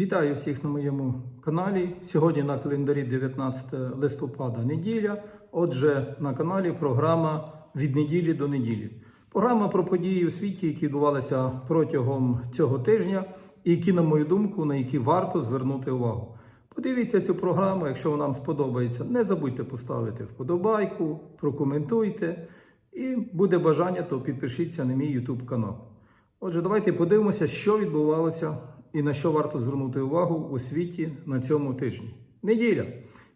Вітаю всіх на моєму каналі. Сьогодні на календарі 19 листопада неділя. Отже, на каналі програма від неділі до неділі. Програма про події у світі, які відбувалися протягом цього тижня, і які, на мою думку, на які варто звернути увагу. Подивіться цю програму, якщо вона вам сподобається. Не забудьте поставити вподобайку, прокоментуйте. І буде бажання, то підпишіться на мій YouTube канал. Отже, давайте подивимося, що відбувалося і на що варто звернути увагу у світі на цьому тижні. Неділя.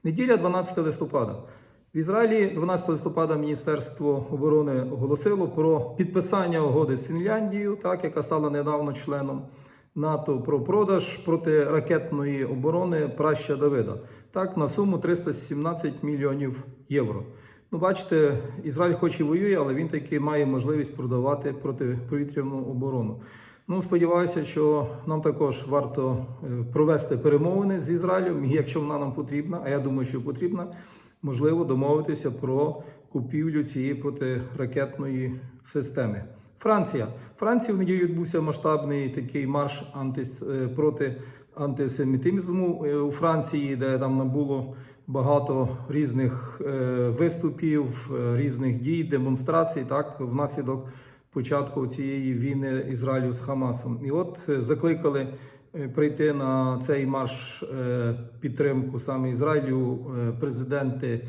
Неділя 12 листопада. В Ізраїлі 12 листопада Міністерство оборони оголосило про підписання угоди з Фінляндією, так яка стала недавно членом НАТО про продаж протиракетної оборони праща Давида, так на суму 317 мільйонів євро. Ну, бачите, Ізраїль хоч і воює, але він таки має можливість продавати протиповітряну оборону. Ну, сподіваюся, що нам також варто е, провести перемовини з Ізраїлем, якщо вона нам потрібна, а я думаю, що потрібна, можливо домовитися про купівлю цієї протиракетної системи. Франція. Франції в неділю відбувся масштабний такий марш антис, е, проти антисемітизму е, у Франції, де там набуло багато різних виступів, різних дій, демонстрацій, так, внаслідок початку цієї війни Ізраїлю з Хамасом. І от е, закликали е, прийти на цей марш е, підтримку саме Ізраїлю президенти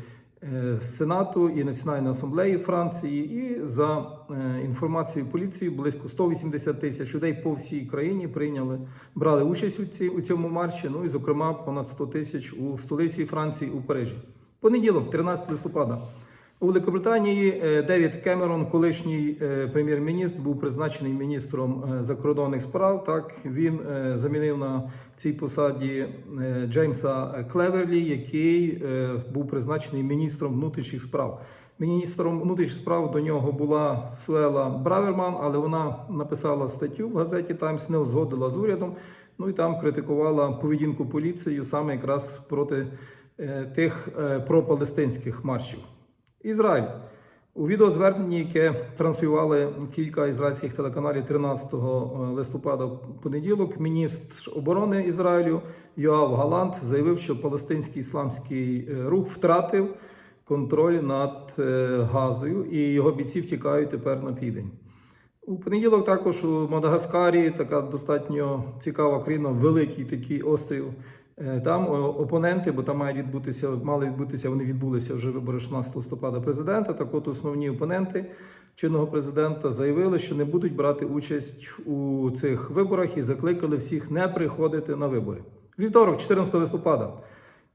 Сенату і Національної асамблеї Франції. І за інформацією поліції, близько 180 тисяч людей по всій країні прийняли, брали участь у, ці, у цьому марші. Ну і, зокрема, понад 100 тисяч у столиці Франції у Парижі. Понеділок, 13 листопада. У Великобританії е, Девід Кемерон, колишній е, прем'єр-міністр, був призначений міністром е, закордонних справ. Так він замінив на цій посаді Джеймса Клеверлі, який був призначений міністром внутрішніх справ. Міністром внутрішніх справ до нього була Суела Браверман, але вона написала статтю в газеті Таймс, не узгодила з урядом. Ну і там критикувала поведінку поліції саме якраз проти тих пропалестинських маршів. Ізраїль. У відеозверненні, яке транслювали кілька ізраїльських телеканалів 13 листопада понеділок, міністр оборони Ізраїлю Йоав Галант заявив, що палестинський ісламський е, рух втратив контроль над е, Газою, і його бійці втікають тепер на південь. У понеділок також у Мадагаскарі така достатньо цікава країна, великий такий острів. Е, Там е, опоненти, бо там мають відбутися, мали відбутися, вони відбулися вже вибори 16 листопада президента. Так от основні опоненти чинного президента заявили, що не будуть брати участь у цих виборах і закликали всіх не приходити на вибори. Вівторок, 14 листопада.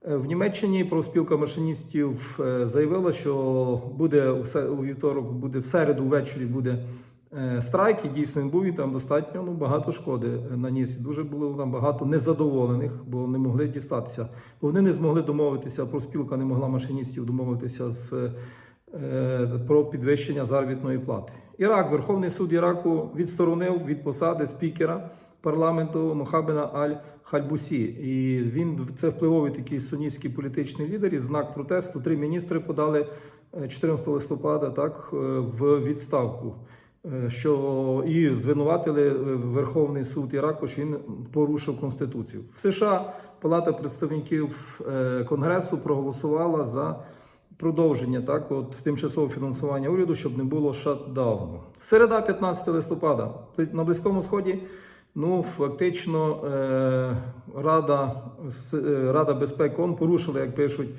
Е, В Німеччині профспілка машиністів заявила, що буде у вівторок, буде в середу ввечері буде страйк, і дійсно він був і там достатньо ну, багато шкоди е, наніс. Дуже було там багато незадоволених, бо не могли дістатися. Бо вони не змогли домовитися, профспілка не могла машиністів домовитися з е, про підвищення заробітної плати. Ірак, Верховний суд Іраку відсторонив від посади спікера парламенту Мохабена Аль-Хальбусі. І він це впливовий такий сунітський політичний лідер. І знак протесту три міністри подали е, 14 листопада так е, в відставку. Е, Що і звинуватили е, Верховний суд Іраку, що він порушив конституцію в США. Палата представників е, Конгресу проголосувала за продовження так, от тимчасового фінансування уряду, щоб не було шатдауну. Середа, 15 листопада, на Близькому Сході. Ну, фактично, Рада, Рада безпеки ООН порушила, як пишуть,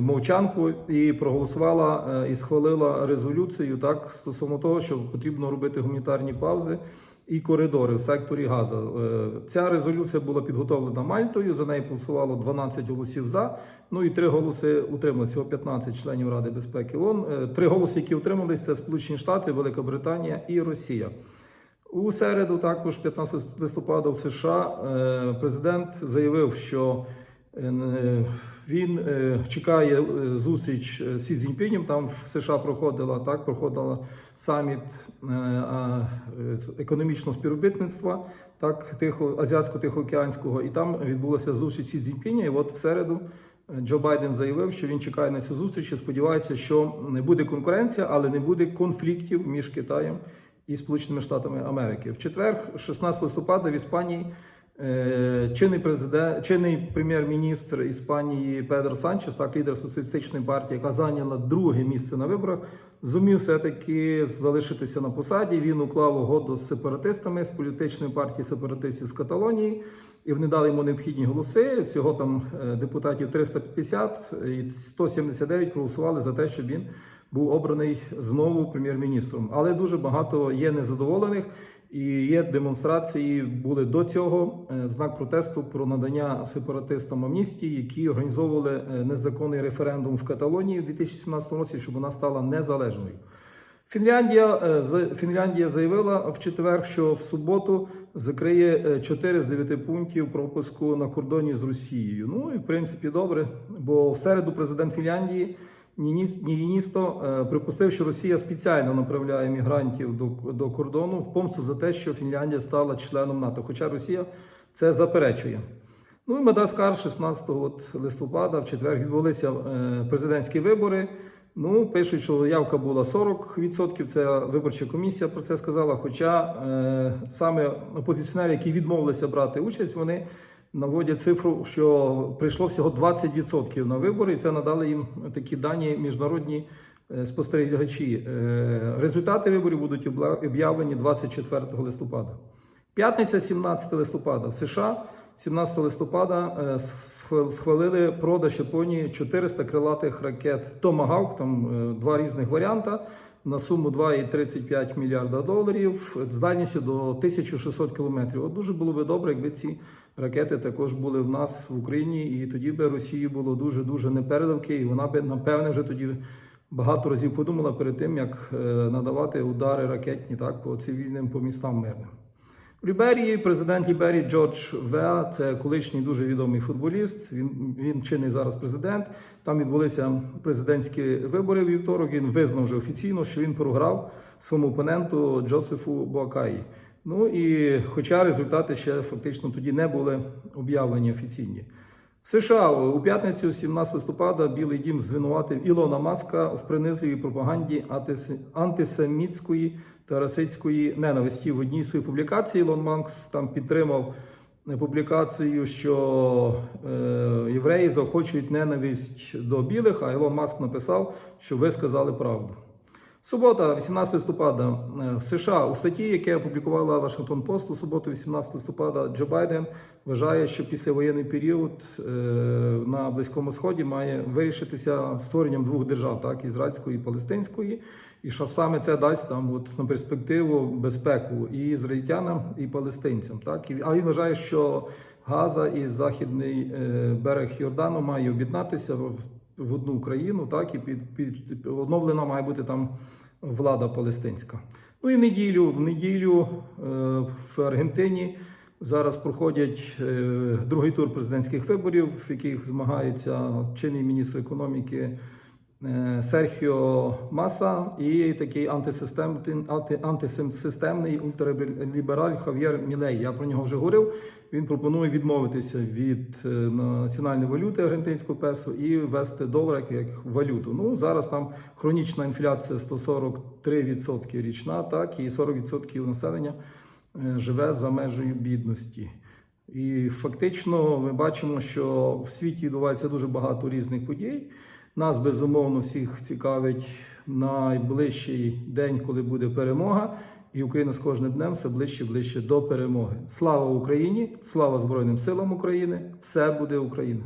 мовчанку і проголосувала е, і схвалила резолюцію так стосовно того, що потрібно робити гуманітарні паузи і коридори в секторі Газа. Е, Ця резолюція була підготовлена Мальтою. За неї голосувало 12 голосів за. Ну і три голоси утрималися. Всього 15 членів Ради безпеки ООН. Е, Три голоси, які утрималися, це Сполучені Штати, Велика Британія і Росія. У середу, також 15 листопада, в США е, президент заявив, що е, він е, чекає е, зустріч з Сі Цзіньпінем. Там в США проходила так, проходила саміт е, е, економічного співробітництва, так тихо азіатсько-тихоокеанського, і там відбулася зустріч Сі Цзіньпіня. І от в середу е, Джо Байден заявив, що він чекає на цю зустріч і сподівається, що не буде конкуренція, але не буде конфліктів між Китаєм і Сполученими Штатами Америки. В четвер, 16 листопада, в Іспанії Е, Чинний президент, чинний прем'єр-міністр Іспанії Педро Санчес, так лідер соціалістичної партії, яка зайняла друге місце на виборах, зумів все-таки залишитися на посаді. Він уклав угоду з сепаратистами з політичної партії сепаратистів з Каталонії, і вони дали йому необхідні голоси. Всього там е, депутатів 350 і 179 проголосували за те, щоб він був обраний знову прем'єр-міністром. Але дуже багато є незадоволених. І є демонстрації були до цього е, в знак протесту про надання сепаратистам амністії, які організовували е, незаконний референдум в Каталонії в 2017 році, щоб вона стала незалежною. Фінляндія е, Фінляндія заявила в четвер, що в суботу закриє 4 з 9 пунктів пропуску на кордоні з Росією. Ну і в принципі добре, бо в середу президент Фінляндії Ніністо е, припустив, що Росія спеціально направляє мігрантів до, до кордону в помсту за те, що Фінляндія стала членом НАТО. Хоча Росія це заперечує. Ну і Мадаскар 16 от листопада, в четвер відбулися е, президентські вибори. Ну, пишуть, що явка була 40%. Це виборча комісія про це сказала. Хоча е, саме опозиціонери, які відмовилися брати участь, вони наводять цифру, що прийшло всього 20% на вибори, і це надали їм такі дані міжнародні е, спостерігачі. Е, результати виборів будуть об'явлені 24 листопада. П'ятниця, 17 листопада в США. 17 листопада е, схвалили продаж Японії 400 крилатих ракет Томагавк, там два різних варіанта на суму 2,35 мільярда доларів з дальністю до 1600 кілометрів. От дуже було би добре, якби ці ракети також були в нас в Україні, і тоді би Росії було дуже дуже непереливки, і вона би напевне вже тоді багато разів подумала перед тим, як е, надавати удари ракетні так по цивільним по містам мирним. В Ліберії президент Ліберії Джордж Веа, це колишній дуже відомий футболіст. Він, він чинний зараз президент. Там відбулися президентські вибори вівторок. Він визнав вже офіційно, що він програв своєму опоненту Джосефу Буакаї. Ну і хоча результати ще фактично тоді не були об'явлені офіційні. В США у п'ятницю, 17 листопада, Білий Дім звинуватив Ілона Маска в принизливій пропаганді антисемітської та расистської ненависті. В одній з своїх публікацій Ілон Маск там підтримав публікацію, що е, євреї заохочують ненависть до білих. А Ілон Маск написав, що ви сказали правду. Субота, 18 листопада, е, в США у статті, яке опублікувала Вашингтон Пост у суботу, 18 листопада, Джо Байден вважає, що післявоєнний період е, на Близькому Сході має вирішитися створенням двох держав, так ізраїльської і палестинської, і що саме це дасть там от на перспективу безпеку і ізраїльтянам, і палестинцям. Так а він вважає, що Газа і західний е, берег Йордану має об'єднатися в в одну країну, так і під, під оновлена має бути там влада палестинська. Ну і неділю, в неділю е, в Аргентині зараз проходять е, другий тур президентських виборів, в яких змагаються чинний міністр економіки Серхіо Маса і такий антисистемний, анти, антисистемний ультралібераль Хав'єр Мілей. Я про нього вже говорив. Він пропонує відмовитися від е, національної валюти аргентинського песо і ввести долар як- як валюту. Ну зараз там хронічна інфляція 143% річна, так і 40% населення е, живе за межею бідності. І фактично ми бачимо, що в світі відбувається дуже багато різних подій. Нас безумовно всіх цікавить найближчий день, коли буде перемога, і Україна з кожним днем все ближче ближче до перемоги. Слава Україні! Слава Збройним силам України! Все буде Україна!